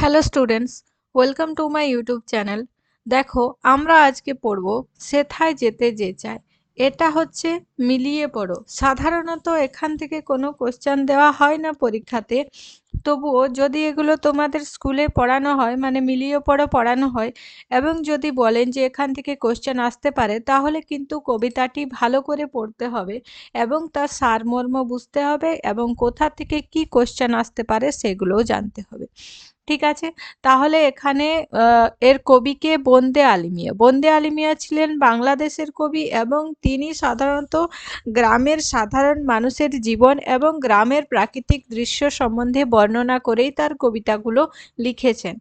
Hello students welcome to my YouTube channel দেখো, আমরা আজকে পড়ব সেথায় যেতে যে চায়। এটা হচ্ছে মিলিয়ে পড়ো। সাধারণত এখান থেকে কোনো কোশ্চেন দেওয়া হয় না পরীক্ষাতে। তবুও যদি এগুলো তোমাদের স্কুলে পড়ানো হয় মানে মিলিয়ে পড়ো পড়ানো হয়, এবং যদি বলেন যে এখান থেকে কোশ্চেন আসতে পারে, তাহলে কিন্তু কবিতাটি ভালো করে পড়তে হবে, এবং তার সারমর্ম বুঝতে হবে, এবং কোথা থেকে কি কোশ্চেন আসতে পারে সেগুলোও জানতে হবে। ঠিক আছে? তাহলে এখানে এর কবিকে বন্দে আলিমিয়া। বন্দে আলিমিয়া ছিলেন বাংলাদেশের কবি এবং তিনি সাধারণত গ্রামের সাধারণ মানুষের জীবন এবং গ্রামের প্রাকৃতিক দৃশ্য সম্বন্ধে বর্ণনা করেই তার কবিতাগুলো লিখেছেন।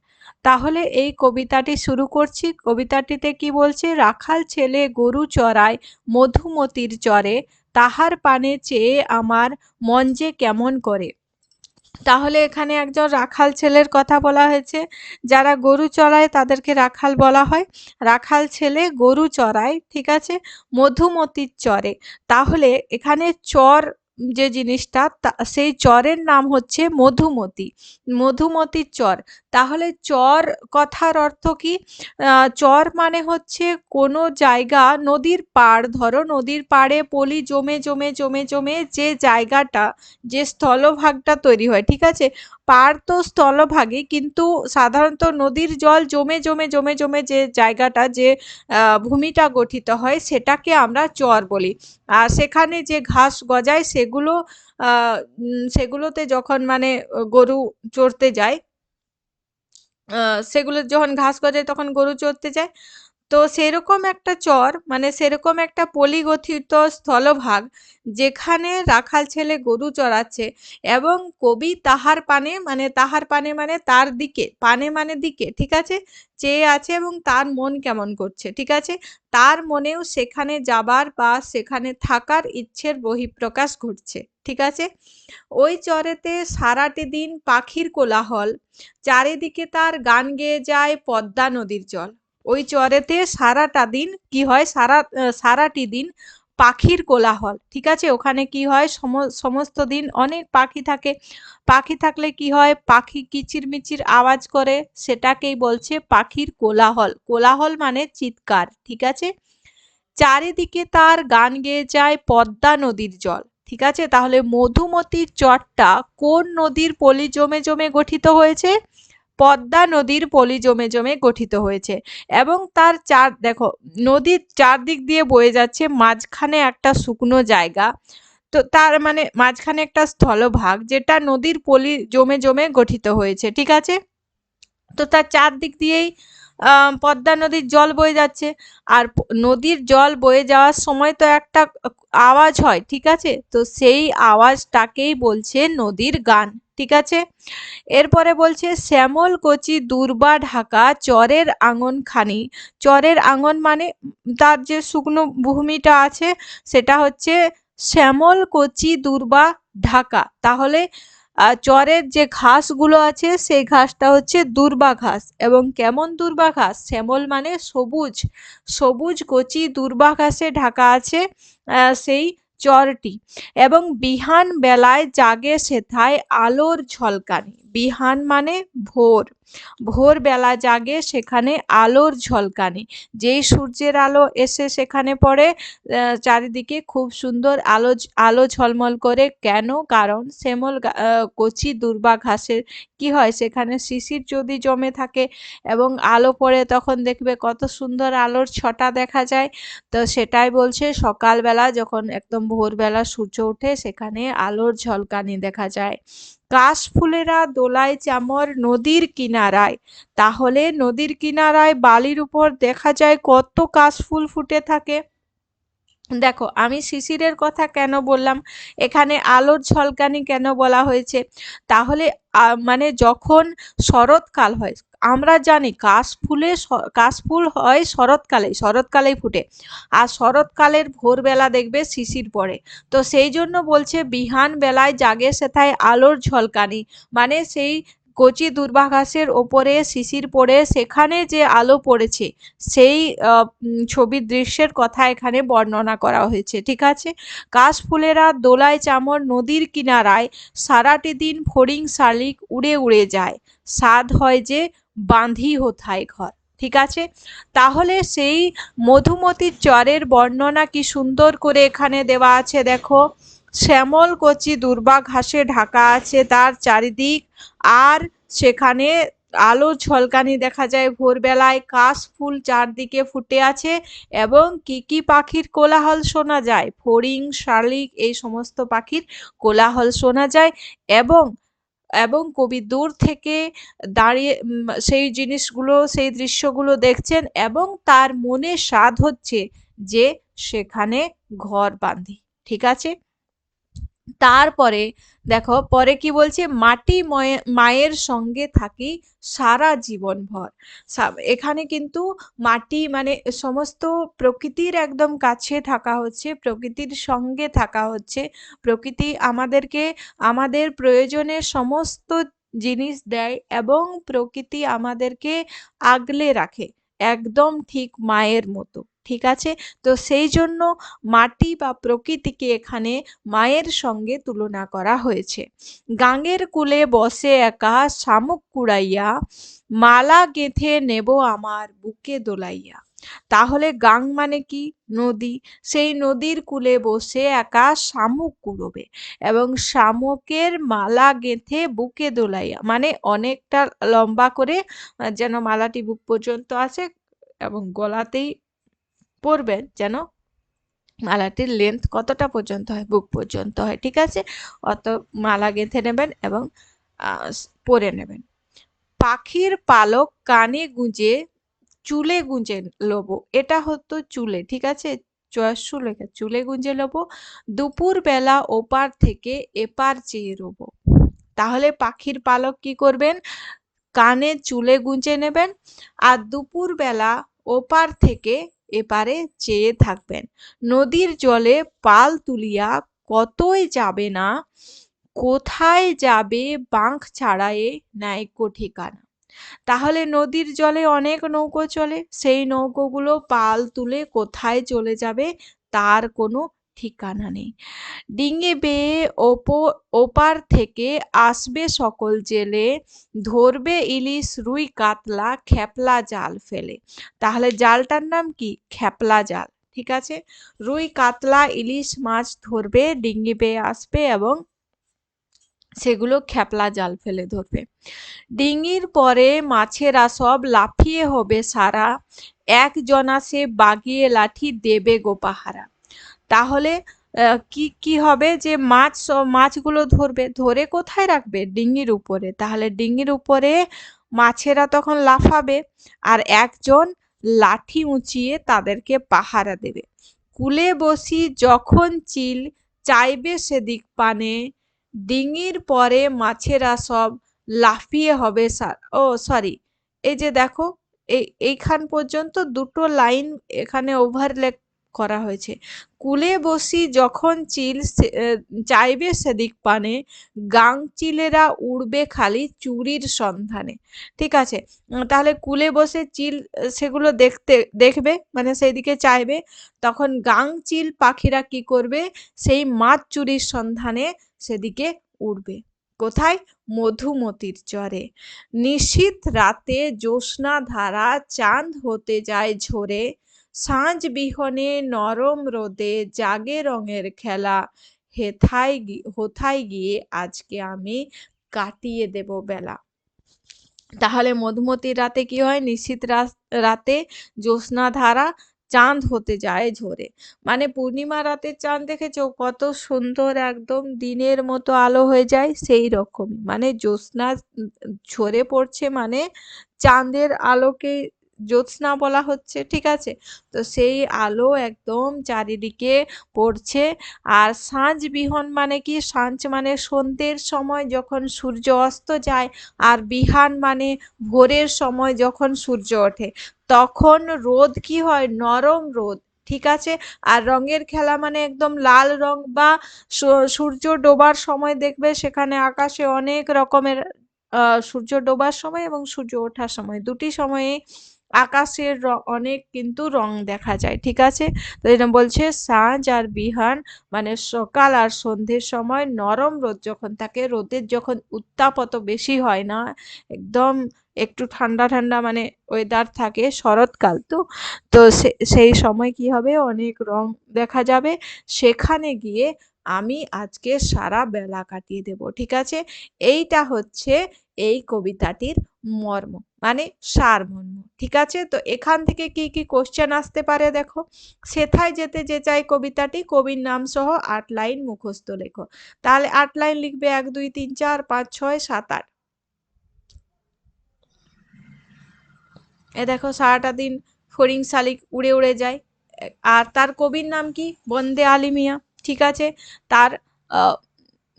তাহলে এই কবিতাটি শুরু করছি। কবিতাটিতে কি বলছে? রাখাল ছেলে গরু চড়ায়, মধুমতির চরে, তাহার পানে চেয়ে আমার মন যে কেমন করে। তাহলে এখানে একজন রাখাল ছেলের কথা বলা হয়েছে। যারা গরু চড়ায় তাদেরকে রাখাল বলা হয়। রাখাল ছেলে গরু চড়ায়, ঠিক আছে? মধুমতির চরে তাহলে এখানে চর যে জিনিসটা সেই চরের নাম হচ্ছে মধুমতি। মধুমতির চর। তাহলে চর কথার অর্থ কি? চর মানে হচ্ছে কোনো জায়গা, নদীর পাড়। ধরো নদীর পাড়ে পলি জমে জমে জমে জমে যে জায়গাটা, যে স্থলভাগটা তৈরি হয়, ঠিক আছে? পাড় তো স্থলভাগে কিন্তু সাধারণত নদীর জল জমে জমে জমে জমে যে জায়গাটা, যে ভূমিটা গঠিত হয়, সেটাকে আমরা চর বলি। আর সেখানে যে ঘাস গজায়, সেগুলো সেগুলোতে যখন মানে গরু চড়তে যায় সেগুলো যখন ঘাস গজায় তখন গরু চরতে যায়। তো সেরকম একটা চর মানে সেরকম একটা পলিগঠিত স্থলভাগ যেখানে রাখাল ছেলে গরু চড়াচ্ছে এবং কবি তাহার পানে মানে তাহার পানে মানে তার দিকে, পানে মানে দিকে, ঠিক আছে? চেয়ে আছে এবং তার মন কেমন করছে, ঠিক আছে? তার মনেও সেখানে যাবার বা সেখানে থাকার ইচ্ছের বহিঃপ্রকাশ ঘটছে, ঠিক আছে? ওই চরেতে সারাটি দিন পাখির কোলাহল, চারিদিকে তার গান গেয়ে যায় পদ্মা নদীর জল। ওই চরেতে সারাটা দিন কি হয়? সারা সারাটি দিন পাখির কোলাহল। ঠিক আছে? ওখানে কি হয়? সমস্ত দিন অনেক পাখি থাকে। পাখি থাকলে কি হয়? পাখি কিচির মিচির আওয়াজ করে, সেটাকেই বলছে পাখির কোলাহল। কোলাহল মানে চিৎকার। ঠিক আছে? চারিদিকে তার গান গেয়ে যায় পদ্মা নদীর জল। ঠিক আছে? তাহলে মধুমতির চরটা কোন নদীর পলি জমে জমে গঠিত হয়েছে? পদ্মা নদীর পলি জমে জমে গঠিত হয়েছে এবং তার চার, দেখো, নদীর চারদিক দিয়ে বয়ে যাচ্ছে মাঝখানে একটা শুকনো জায়গা। তো তার মানে মাঝখানে একটা স্থলভাগ যেটা নদীর পলি জমে জমে গঠিত হয়েছে, ঠিক আছে? তো তার চারদিক দিয়েই পদ্মা নদীর জল বয়ে যাচ্ছে আর নদীর জল বয়ে যাওয়ার সময় তো একটা আওয়াজ হয়, ঠিক আছে? তো সেই আওয়াজটাকেই বলছে নদীর গান। ঠিক আছে? এরপরে বলছে, শ্যামল কচি দুর্বা ঢাকা, চরের আঙনখানি চরের আঙন মানে তার যে শুকনো ভূমিটা আছে, সেটা হচ্ছে শ্যামল কচি দুর্বা ঢাকা। তাহলে চরের যে ঘাসগুলো আছে, সেই ঘাসটা হচ্ছে দুর্বা ঘাস। এবং কেমন দুর্বা ঘাস? শ্যামল মানে সবুজ সবুজ কচি দুর্বা ঘাসে ঢাকা আছে সেই চরটি এবং বিহান বেলায় জাগে সেথায় আলোর ঝলকানি। বিহান মানে ভোর। ভোরবেলা জাগে সেখানে আলোর ঝলকানি। যেই সূর্যের আলো এসে সেখানে পড়ে চারিদিকে খুব সুন্দর আলো আলো ঝলমল করে। কেন? কারণ শ্যামল কচি দুর্বা ঘাসের কি হয়? সেখানে শিশির যদি জমে থাকে এবং আলো পড়ে, তখন দেখবে কত সুন্দর আলোর ছটা দেখা যায়। তো সেটাই বলছে, সকালবেলা যখন একদম ভোরবেলা সূর্য ওঠে, সেখানে আলোর ঝলকানি দেখা যায়। কাশফুলেরা দোলায় চামর নদীর কিনারায়। তাহলে নদীর কিনারায় বালির উপর দেখা যায় কত কাশফুল ফুটে থাকে। দেখো, আমি শিশিরের কথা কেন বললাম? এখানে আলোর ঝলকানি কেন বলা হয়েছে? তাহলে মানে যখন শরৎকাল হয় আমরা জানি কাশফুলে কাশফুল হয় শরৎকালে শরৎকালেই ফুটে। আর শরৎকালের ভোরবেলা দেখবে শিশির পড়ে। তো সেই জন্য বলছে, বিহান বেলায় জাগে সেথায় আলোর ঝলকানি। মানে সেই কচি দূর্বাঘাসের ওপরে শিশির পড়ে, সেখানে যে আলো পড়েছে, সেই ছবির দৃশ্যের কথা এখানে বর্ণনা করা হয়েছে, ঠিক আছে? কাশফুলেরা দোলায় চামর নদীর কিনারায় সারাটি দিন ফড়িং শালিক উড়ে উড়ে যায়। স্বাদ হয় যে বাঁধি হোথায় ঘর, ঠিক আছে? তাহলে সেই মধুমতির চরের বর্ণনা কি সুন্দর করে এখানে দেওয়া আছে? দেখো, শ্যামল কচি দুর্বা ঘাসে ঢাকা আছে, তার চারিদিক আর সেখানে আলো ঝলকানি দেখা যায় ভোরবেলায়, কাশ ফুল চারদিকে ফুটে আছে এবং কি কি পাখির কোলাহল শোনা যায়? ফড়িং, শালিক, এই সমস্ত পাখির কোলাহল শোনা যায় এবং এবং কবি দূর থেকে দাঁড়িয়ে সেই জিনিসগুলো, সেই দৃশ্যগুলো দেখছেন এবং তার মনে স্বাদ হচ্ছে যে সেখানে ঘর বাঁধি। ঠিক আছে? তারপরে, দেখো, পরে কি বলছে? মাটি মায়ের সঙ্গে থাকি সারা জীবন ভর এখানে কিন্তু মাটি মানে সমস্ত প্রকৃতির একদম কাছে থাকা হচ্ছে, প্রকৃতির সঙ্গে থাকা হচ্ছে। প্রকৃতি আমাদেরকে, আমাদের প্রয়োজনের সমস্ত জিনিস দেয় এবং প্রকৃতি আমাদেরকে আগলে রাখে। একদম ঠিক মায়ের মতো, ঠিক আছে? তো সেই জন্য মাটি বা প্রকৃতিকে এখানে মায়ের সঙ্গে তুলনা করা হয়েছে। গাঙের কুলে বসে একা শামুক কুড়াইয়া, মালা গেঁথে নেব আমার বুকে দোলাইয়া। তাহলে গাং মানে কি? নদী। সেই নদীর কূলে বসে একা শামুক কুড়োবে এবং শামুকের মালা গেঁথে বুকে দোলাইয়া মানে অনেকটা লম্বা করে যেন মালাটি বুক পর্যন্ত আছে এবং গলাতেই পরবেন যেন মালাটির লেন্থ কতটা পর্যন্ত হয়, বুক পর্যন্ত হয়, ঠিক আছে? অত মালা গেঁথে নেবেন এবং পরে নেবেন। পাখির পালক কানে গুঁজে চুলে গুঁজে লোবো, এটা হতো চুলে, ঠিক আছে? চয়সু লেখা, চুলে গুঁজে লোবো দুপুর বেলা ওপার থেকে এপার চেয়ে রোবো। তাহলে পাখির পালক কি করবেন? কানে চুলে গুঁজে নেবেন আর দুপুর বেলা ওপার থেকে এপারে চেয়ে থাকবেন। নদীর জলে পাল তুলিয়া কতই যাবে না, কোথায় যাবে বাঁক ছাড়ায়ে ন্যায়কো ঠিকানা। তাহলে নদীর জলে অনেক নৌকো চলে। সেই নৌকোগুলো পাল তুলে কোথায় চলে যাবে তার কোনো ঠিকানা নেই। ডিঙে বেয়ে ওপো, ওপার থেকে আসবে সকল জেলে, ধরবে ইলিশ, রুই, কাতলা, খেপলা জাল ফেলে। তাহলে জালটার নাম কি? খেপলা জাল, ঠিক আছে? রুই, কাতলা, ইলিশ মাছ ধরবে ডিঙ্গি বেয়ে আসবে এবং সেগুলো খেপলা জাল ফেলে ধরবে। ডিঙির পরে মাছেরা সব লাফিয়ে হবে সারা। একজনা সে বাগিয়ে লাঠি দেবে গোপাহারা। তাহলে কি কি হবে যে মাছ মাছগুলো ধরবে? ধরে কোথায় রাখবে? ডিঙির উপরে। তাহলে ডিঙির উপরে মাছেরা তখন লাফাবে আর একজন লাঠি উঁচিয়ে তাদেরকে পাহারা দেবে। কুলে বসি যখন চিল চাইবে সেদিক পানে ডিঙির পরে মাছেরা সব লাফিয়ে হবে ও, সরি। এই যে দেখো, এই, এইখান পর্যন্ত দুটো লাইন এখানে ওভারলেপ করা হয়েছে। কুলে বসি যখন চিল চাইবে সেদিক পানে, গাং চিলেরা উড়বে খালি চুরির সন্ধানে। ঠিক আছে? তাহলে কুলে বসে চিল সেগুলো দেখতে, দেখবে মানে সেই দিকে চাইবে। তখন গাং চিল পাখিরা কি করবে? সেই মাছ চুরির সন্ধানে সেদিকে উড়বে। কোথায়? মধুমতির চরে। নিশীত রাতে জ্যোৎস্না ধারা চাঁদ হতে যায় ঝরে। সাঁঝ বিহনে নরম রোদে জাগে রঙের খেলা। হেথায় হোথায় গিয়ে আজকে আমি কাটিয়ে দেব বেলা। তাহলে মধুমতির রাতে কি হয়? নিশীত রাতে জ্যোৎস্না ধারা চাঁদ হতে যায় ঝরে। মানে পূর্ণিমা রাতের চাঁদ দেখেছ? কত সুন্দর একদম দিনের মতো আলো হয়ে যায় সেই রকম মানে জ্যোৎস্না ঝরে পড়ছে মানে চাঁদের আলোকে জ্যোৎস্না বলা হচ্ছে, ঠিক আছে? তো সেই আলো একদম চারিদিকে পড়ছে। আর সাঁঝ বিহন মানে কি? সাঁঝ মানে সন্ধ্যের সময় যখন সূর্য অস্ত যায়, আর বিহান মানে ভোরের সময় যখন সূর্য ওঠে। তখন রোদ কি হয়? নরম রোদ, ঠিক আছে? আর রঙের খেলা মানে একদম লাল রং বা সূর্য ডোবার সময় দেখবে সেখানে আকাশে অনেক রকমের সূর্য ডোবার সময় এবং সূর্য ওঠার সময়। দুটি সময়ে আকাশের অনেক কিন্তু রং দেখা যায়, ঠিক আছে? তো এটা বলছে সাঁঝ আর বিহান মানে সকাল আর সন্ধ্যের সময় নরম রোদ যখন থাকে, রোদের যখন উত্তাপ অত বেশি হয় না, একদম একটু ঠান্ডা ঠান্ডা মানে ওয়েদার থাকে শরৎকাল, তো তো সেই সময় কি হবে? অনেক রং দেখা যাবে। সেখানে গিয়ে আমি আজকে সারা বেলা কাটিয়ে দেব, ঠিক আছে? এইটা হচ্ছে এই কবিতাটির মর্ম মানে সারমর্ম ঠিক আছে? তো এখান থেকে কি কি কোশ্চেন আসতে পারে দেখো? সেথায় যেতে যে চাই কবিতাটি, কবির নাম সহ আট লাইন মুখস্থ লেখো। তাহলে আট লাইন লিখবে এক, দুই, তিন, চার, পাঁচ, ছয়, সাত, আট। এ দেখো সারাটা দিন ফড়িং শালিক উড়ে উড়ে যায়। আর তার কবির নাম কি? বন্দে আলিমিয়া ঠিক আছে? তার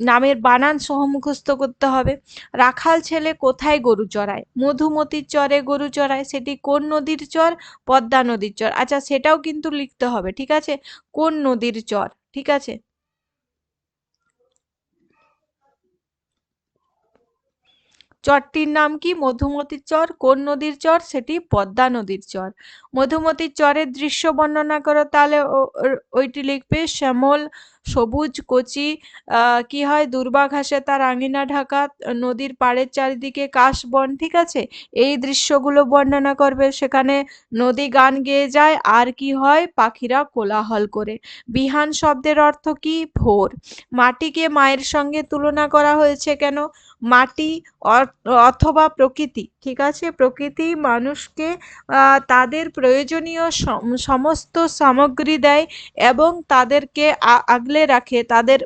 নামের বানান সহ মুখস্থ করতে হবে। রাখাল ছেলে কোথায় গরু চড়ায়? মধুমতির চরে গরু চড়ায়। সেটি কোন নদীর চর? পদ্মা নদীর চর। আচ্ছা সেটাও কিন্তু লিখতে হবে, ঠিক আছে? কোন নদীর চর? ঠিক আছে? চরটির নাম কি? মধুমতির চর। কোন নদীর চর? সেটি পদ্মা নদীর চর। মধুমতির চরের দৃশ্য বর্ণনা করো তাহলে ওইটি লিখবে শ্যামল সবুজ কচি কি হয় দুর্বা ঘাসে তার আঙিনা ঢাকা, নদীর পাড়ের চারিদিকে কাশবন, ঠিক আছে? এই দৃশ্যগুলো বর্ণনা করবে সেখানে নদী গান গেয়ে যায়, আর কি হয় পাখিরা কোলাহল করে। বিহান শব্দের অর্থ কি? ভোর। মাটিকে মায়ের সঙ্গে তুলনা করা হয়েছে কেন? মাটি অথবা প্রকৃতি, ঠিক আছে? প্রকৃতি মানুষকে তাদের প্রয়োজনীয় সমস্ত সামগ্রী দেয় এবং তাদেরকে আগলে রাখে, তাদের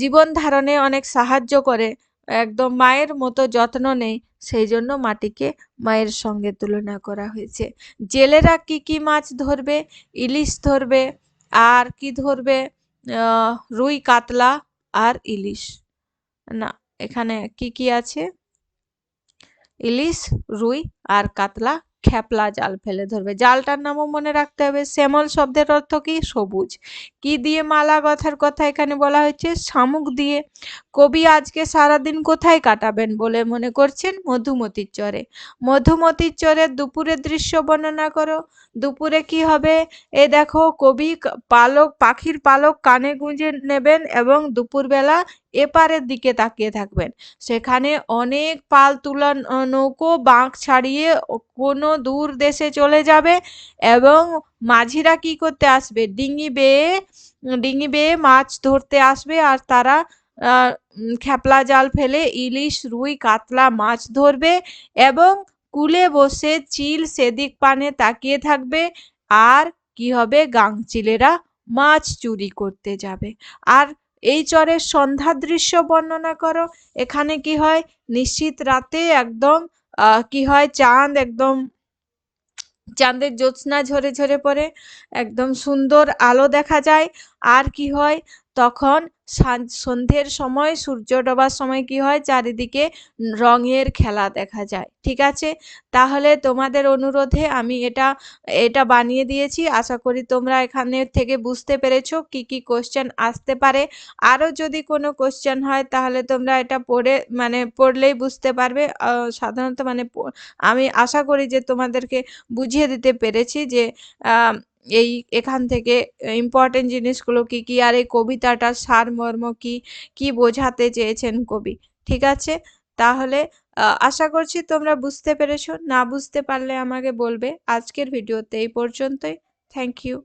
জীবন ধারণে অনেক সাহায্য করে। একদম মায়ের মতো যত্ন নেই, সেই জন্য মাটিকে মায়ের সঙ্গে তুলনা করা হয়েছে। জেলেরা কি কি মাছ ধরবে, ইলিশ ধরবে, আর কি ধরবে? রুই, কাতলা আর ইলিশ। না, এখানে কি কি আছে? ইলিশ, রুই আর কাতলা খ্যাপলা জাল ফেলে ধরবে। জালটার নামও মনে রাখতে হবে। শ্যামল শব্দের অর্থ কি? সবুজ। কি দিয়ে মালা কথার কথা এখানে বলা হয়েছে? শামুক দিয়ে। কবি আজকে সারাদিন কোথায় কাটাবেন বলে মনে করছেন? মধুমতির চরে। মধুমতির চরে দুপুরের দৃশ্য বর্ণনা করো। দুপুরে কি হবে? এ দেখো, কবি পালক, পাখির পালক কানে গুঁজে নেবেন এবং দুপুরবেলা এপারের দিকে তাকিয়ে থাকবেন। সেখানে অনেক পাল তুলা নৌকো বাঁক ছাড়িয়ে কোনো দূর দেশে চলে যাবে এবং মাঝিরা কি করতে আসবে? ডিঙি বেয়ে ডিঙি বেয়ে মাছ ধরতে আসবে আর তারা খ্যাপলা জাল ফেলে ইলিশ, রুই, কাতলা মাছ ধরবে এবং কুলে বসে চিল সেদিক পানে তাকিয়ে থাকবে আর কি হবে? গাংচিলেরা মাছ চুরি করতে যাবে। আর এই চরের সন্ধ্যা দৃশ্য বর্ণনা করো। এখানে কি হয়? নিশ্চিত রাতে একদম কি হয়? চাঁদ একদম, চাঁদের জ্যোৎস্না ঝরে ঝরে পড়ে। একদম সুন্দর আলো দেখা যায়। আর কি হয়? তখন সন্ধ্যের সময়, সূর্য ডোবার সময় কি হয়? চারিদিকে রঙের খেলা দেখা যায়। ঠিক আছে? তাহলে তোমাদের অনুরোধে আমি এটা এটা বানিয়ে দিয়েছি। আশা করি তোমরা এখানে থেকে বুঝতে পেরেছ কি কি কোশ্চেন আসতে পারে। আরও যদি কোনো কোশ্চেন হয়, তাহলে তোমরা এটা পড়ে মানে পড়লেই বুঝতে পারবে। সাধারণত মানে আমি আশা করি যে তোমাদেরকে বুঝিয়ে দিতে পেরেছি যে এই এখান থেকে ইম্পর্টেন্ট জিনিসগুলো কি কি, আর এই কবিতাটার সারমর্ম কি কি বোঝাতে চেয়েছেন কবি, ঠিক আছে? তাহলে আশা করছি তোমরা বুঝতে পেরেছ, না বুঝতে পারলে আমাকে বলবে। আজকের ভিডিওতে এই পর্যন্তই। Thank you